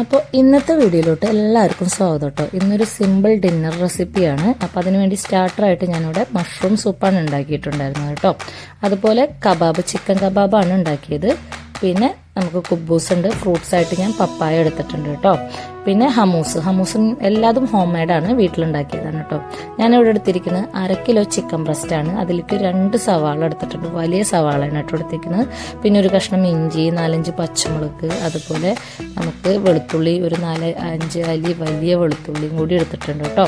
അപ്പോൾ ഇന്നത്തെ വീഡിയോയിലോട്ട് എല്ലാവർക്കും സ്വാഗതം കേട്ടോ ഇന്നൊരു സിമ്പിൾ ഡിന്നർ റെസിപ്പിയാണ് അപ്പോൾ അതിനുവേണ്ടി സ്റ്റാർട്ടറായിട്ട് ഞാനിവിടെ മഷ്റൂം സൂപ്പാണ് ഉണ്ടാക്കിയിട്ടുണ്ടായിരുന്നത് കേട്ടോ അതുപോലെ കബാബ് ചിക്കൻ കബാബാണ് ഉണ്ടാക്കിയത്. പിന്നെ നമുക്ക് കുബൂസ് ഉണ്ട് ഫ്രൂട്ട്സ് ആയിട്ട് ഞാൻ പപ്പായ എടുത്തിട്ടുണ്ട് കേട്ടോ. പിന്നെ ഹമൂസ്. ഹമൂസും എല്ലാതും ഹോം മെയ്ഡാണ് വീട്ടിലുണ്ടാക്കിയതാണ് കേട്ടോ. ഞാൻ ഇവിടെ എടുത്തിരിക്കുന്നത് അര കിലോ ചിക്കൻ ബ്രസ്റ്റ് ആണ്. അതിലേക്ക് രണ്ട് സവാള എടുത്തിട്ടുണ്ട്. വലിയ സവാളയാണ് കേട്ടോ എടുത്തിരിക്കുന്നത്. പിന്നെ ഒരു കഷ്ണം ഇഞ്ചി നാലഞ്ച് പച്ചമുളക് അതുപോലെ നമുക്ക് വെളുത്തുള്ളി ഒരു നാല് അഞ്ച് അലി വലിയ വെളുത്തുള്ളിയും കൂടി എടുത്തിട്ടുണ്ട് കേട്ടോ.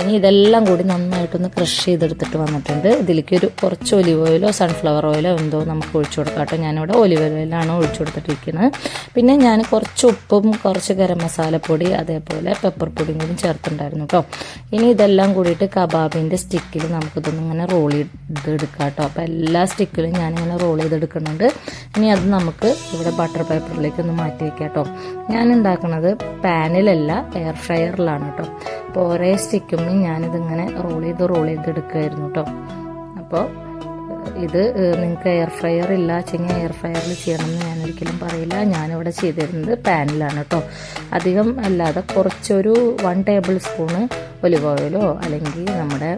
ഇനി ഇതെല്ലാം കൂടി നന്നായിട്ടൊന്ന് ക്രഷ് ചെയ്തെടുത്തിട്ട് വന്നിട്ടുണ്ട്. ഇതിലേക്ക് ഒരു കുറച്ച് ഒലിവ് ഓയിലോ സൺഫ്ലവർ ഓയിലോ എന്തോ നമുക്ക് ഒഴിച്ചു കൊടുക്കാം കേട്ടോ. ഞാനിവിടെ ഒലിവ് ഓയിലാണ് ഒഴിച്ചു കൊടുത്തിട്ടിരിക്കുന്നത്. പിന്നെ ഞാൻ കുറച്ച് ഉപ്പും കുറച്ച് ഗരം മസാലപ്പൊടി അതേപോലെ പെപ്പർ പൊടിയും കൂടി ചേർത്തിട്ടുണ്ടായിരുന്നു കേട്ടോ ഇനി ഇതെല്ലാം കൂടിയിട്ട് കബാബിന്റെ സ്റ്റിക്കിൽ നമുക്കിതൊന്നും ഇങ്ങനെ റോൾ ചെയ്തെടുക്കാം കേട്ടോ അപ്പോൾ എല്ലാ സ്റ്റിക്കിലും ഞാനിങ്ങനെ റോൾ ചെയ്തെടുക്കുന്നുണ്ട്. ഇനി അത് നമുക്ക് ഇവിടെ ബട്ടർ പേപ്പറിലേക്ക് ഒന്ന് മാറ്റി വയ്ക്കാം കേട്ടോ ഞാൻ ഉണ്ടാക്കുന്നത് പാനിലല്ല എയർ ഫ്രയറിലാണ് കേട്ടോ അപ്പോൾ ഒരേ സ്റ്റിക്കും ഞാനിതിങ്ങനെ റോൾ ചെയ്ത് റോൾ ചെയ്തെടുക്കുമായിരുന്നു കേട്ടോ അപ്പോൾ ഇത് നിങ്ങൾക്ക് എയർ ഫ്രയർ ഇല്ല ചെങ്ങ എയർ ഫ്രയറിൽ ചെയ്യണം എന്ന് ഞാൻ ഒരിക്കലും പറയില്ല. ഞാനിവിടെ ചെയ്തിരുന്നത് പാനിലാണ് കേട്ടോ അധികം അല്ലാതെ കുറച്ചൊരു വൺ ടേബിൾ സ്പൂണ് ഒലിവ് ഓയിലോ അല്ലെങ്കിൽ നമ്മുടെ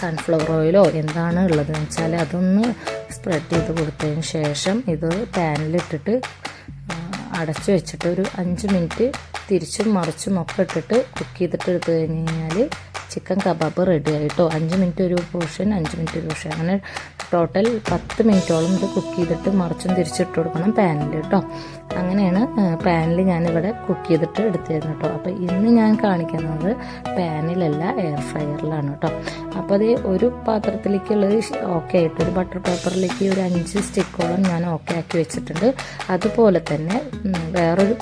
സൺഫ്ലവർ ഓയിലോ എന്താണ് ഉള്ളതെന്ന് വെച്ചാൽ അതൊന്ന് സ്പ്രെഡ് ചെയ്ത് കൊടുത്തതിന് ശേഷം ഇത് പാനിലിട്ടിട്ട് അടച്ചു വെച്ചിട്ട് ഒരു അഞ്ച് മിനിറ്റ് തിരിച്ചും മറിച്ചും ഒക്കെ ഇട്ടിട്ട് കുക്ക് ചെയ്തിട്ട് എടുത്തു കഴിഞ്ഞ് കഴിഞ്ഞാൽ ചിക്കൻ കബാബ് റെഡി ആയിട്ടോ? അഞ്ച് മിനിറ്റ് ഒരു പോർഷൻ അഞ്ച് മിനിറ്റ് ഒരു പോർഷൻ. അങ്ങനെ ടോട്ടൽ പത്ത് മിനിറ്റോളം ഇത് കുക്ക് ചെയ്തിട്ട് മറിച്ചും തിരിച്ചിട്ട് കൊടുക്കണം പാനിൽ കേട്ടോ. അങ്ങനെയാണ് പാനിൽ ഞാനിവിടെ കുക്ക് ചെയ്തിട്ട് എടുത്തിരുന്നു കേട്ടോ. അപ്പോൾ ഇന്ന് ഞാൻ കാണിക്കുന്നത് പാനിലല്ല എയർ ഫ്രയറിലാണ് കേട്ടോ. അപ്പോൾ അത് ഒരു പാത്രത്തിലേക്കുള്ളത് ഓക്കെ ആയിട്ട് ഒരു ബട്ടർ പേപ്പറിലേക്ക് ഒരു അഞ്ച് സ്റ്റിക്കോളം ഞാൻ ഓക്കെ ആക്കി വെച്ചിട്ടുണ്ട്. അതുപോലെ തന്നെ വേറൊരു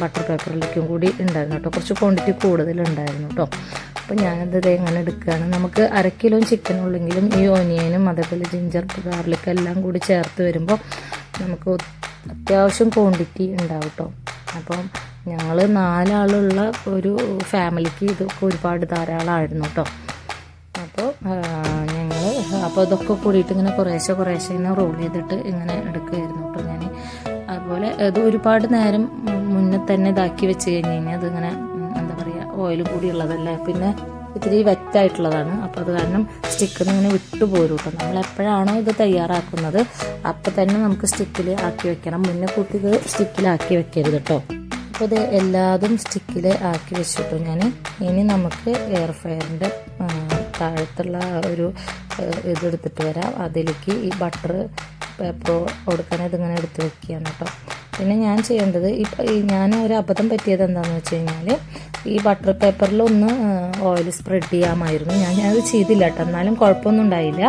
ബട്ടർ പേപ്പറിലേക്കും കൂടി ഉണ്ടായിരുന്നു കേട്ടോ. കുറച്ച് ക്വാണ്ടിറ്റി കൂടുതലുണ്ടായിരുന്നു കേട്ടോ. അപ്പോൾ ഞാനത് എങ്ങനെ എടുക്കുകയാണ്. നമുക്ക് അര കിലോ ചിക്കൻ ഉള്ളെങ്കിലും ഈ ഓനിയനും അതേപോലെ ജിഞ്ചർ ഗാർലിക് എല്ലാം കൂടി ചേർത്ത് വരുമ്പോൾ നമുക്ക് അത്യാവശ്യം ക്വാണ്ടിറ്റി ഉണ്ടാവും കേട്ടോ. അപ്പം ഞങ്ങൾ നാലാളുള്ള ഒരു ഫാമിലിക്ക് ഇതൊക്കെ ഒരുപാട് ധാരാളമായിരുന്നു കേട്ടോ. അപ്പോൾ ഞങ്ങൾ അപ്പോൾ ഇതൊക്കെ കൂടിയിട്ട് ഇങ്ങനെ കുറേശ്ശെ കുറേശ്ശെ ഇങ്ങനെ റോൾ ചെയ്തിട്ട് ഇങ്ങനെ എടുക്കുകയായിരുന്നു കേട്ടോ. ഇത് ഒരുപാട് നേരം മുന്നേ തന്നെ ഇതാക്കി വെച്ച് കഴിഞ്ഞ് കഴിഞ്ഞാൽ അതിങ്ങനെ എന്താ പറയുക ഓയിൽ കൂടി ഉള്ളതല്ലേ? പിന്നെ ഇത്തിരി വെറ്റായിട്ടുള്ളതാണ് അപ്പോൾ അത് കാരണം സ്റ്റിക്കിൽ ഇങ്ങനെ വിട്ടുപോരും കേട്ടോ നമ്മൾ എപ്പോഴാണോ ഇത് തയ്യാറാക്കുന്നത് അപ്പോൾ തന്നെ നമുക്ക് സ്റ്റിക്കിൽ ആക്കി വെക്കണം. മുന്നേ കൂട്ടി ഇത് സ്റ്റിക്കിലാക്കി വെക്കരുത് കേട്ടോ അപ്പോൾ ഇത് എല്ലാതും സ്റ്റിക്കിൽ ആക്കി വെച്ചിട്ടു ഞാൻ ഇനി നമുക്ക് എയർ ഫ്രയറിന്റെ താഴത്തുള്ള ഒരു ഇതെടുത്തിട്ട് വരാം. അതിലേക്ക് ഈ ബട്ടർ പേപ്പർ കൊടുക്കാൻ ഇതിങ്ങനെ എടുത്ത് വെക്കുകയാണ് കേട്ടോ പിന്നെ ഞാൻ ചെയ്യേണ്ടത് ഈ ഞാൻ ഒരു അബദ്ധം പറ്റിയത് എന്താണെന്ന് വെച്ച് കഴിഞ്ഞാൽ ഈ ബട്ടർ പേപ്പറിലൊന്ന് ഓയിൽ സ്പ്രെഡ് ചെയ്യാമായിരുന്നു. ഞാൻ ഞാനത് ചെയ്തില്ല കേട്ടോ. എന്നാലും കുഴപ്പമൊന്നും ഉണ്ടായില്ല.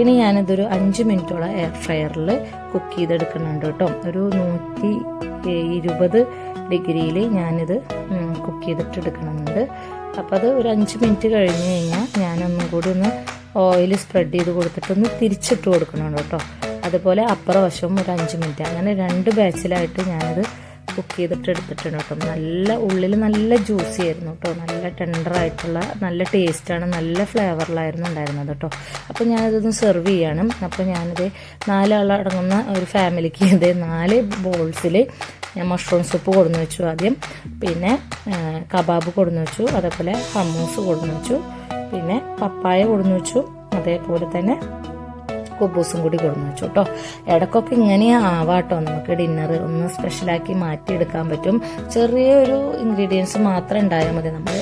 ഇനി ഞാനിതൊരു അഞ്ച് മിനിറ്റോളം എയർ ഫ്രയറിൽ കുക്ക് ചെയ്തെടുക്കുന്നുണ്ട് കേട്ടോ. ഒരു നൂറ്റി ഇരുപത് ഡിഗ്രിയിൽ ഞാനിത് കുക്ക് ചെയ്തിട്ട് എടുക്കണമെന്നുണ്ട് അപ്പോൾ അത് ഒരു അഞ്ച് മിനിറ്റ് കഴിഞ്ഞ് കഴിഞ്ഞാൽ ഞാനൊന്നും കൂടി ഒന്ന് ഓയിൽ സ്പ്രെഡ് ചെയ്ത് കൊടുത്തിട്ടൊന്ന് തിരിച്ചിട്ട് കൊടുക്കണുണ്ട് കേട്ടോ. അതുപോലെ അപ്പുറ വശവും ഒരു അഞ്ച് മിനിറ്റ്. അങ്ങനെ രണ്ട് ബാച്ചിലായിട്ട് ഞാനത് കുക്ക് ചെയ്തിട്ട് എടുത്തിട്ടുണ്ട് കേട്ടോ. നല്ല ഉള്ളിൽ നല്ല ജ്യൂസി ആയിരുന്നു കേട്ടോ. നല്ല ടെൻഡറായിട്ടുള്ള നല്ല ടേസ്റ്റാണ് നല്ല ഫ്ലേവറിലായിരുന്നു ഉണ്ടായിരുന്നത് കേട്ടോ. അപ്പോൾ ഞാനിതൊന്ന് സെർവ് ചെയ്യണം. അപ്പോൾ ഞാനിത് നാലാളടങ്ങുന്ന ഒരു ഫാമിലിക്ക് ഇത് നാല് ബോൾസിൽ ഞാൻ മഷ്റൂം സൂപ്പ് കൊടുന്ന് വെച്ചു ആദ്യം. പിന്നെ കബാബ് കൊടുന്ന് വെച്ചു. അതേപോലെ ഹമ്മൂസ് കൊടുന്ന് വെച്ചു. പിന്നെ പപ്പായ കൊടുന്ന് വെച്ചു. അതേപോലെ തന്നെ കുബൂസും കൂടി കൊടുന്നു വെച്ചു കേട്ടോ ഇടയ്ക്കൊക്കെ ഇങ്ങനെ ആവാട്ടോ. നമുക്ക് ഡിന്നർ ഒന്ന് സ്പെഷ്യലാക്കി മാറ്റിയെടുക്കാൻ പറ്റും. ചെറിയൊരു ഇൻഗ്രീഡിയൻസ് മാത്രം ഉണ്ടായാൽ മതി. നമ്മൾ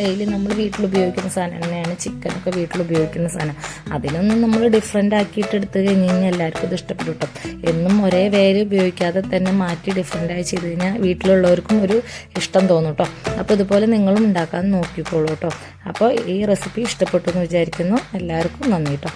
ഡെയിലി നമ്മൾ വീട്ടിൽ ഉപയോഗിക്കുന്ന സാധനം തന്നെയാണ് ചിക്കനൊക്കെ വീട്ടിൽ ഉപയോഗിക്കുന്ന സാധനം. അതിനൊന്നും നമ്മൾ ഡിഫറെന്റ് ആക്കിയിട്ട് എടുത്തു കഴിഞ്ഞ് കഴിഞ്ഞാൽ എല്ലാവർക്കും ഇത് ഇഷ്ടപ്പെടും കേട്ടോ എന്നും ഒരേ വേര് ഉപയോഗിക്കാതെ തന്നെ മാറ്റി ഡിഫറെന്റായി ചെയ്ത് കഴിഞ്ഞാൽ വീട്ടിലുള്ളവർക്കും ഒരു ഇഷ്ടം തോന്നും കേട്ടോ അപ്പോൾ ഇതുപോലെ നിങ്ങളും ഉണ്ടാക്കാൻ നോക്കിക്കോളൂ കേട്ടോ അപ്പോൾ ഈ റെസിപ്പി ഇഷ്ടപ്പെട്ടു എന്ന് വിചാരിക്കുന്നു. എല്ലാവർക്കും നന്ദി കേട്ടോ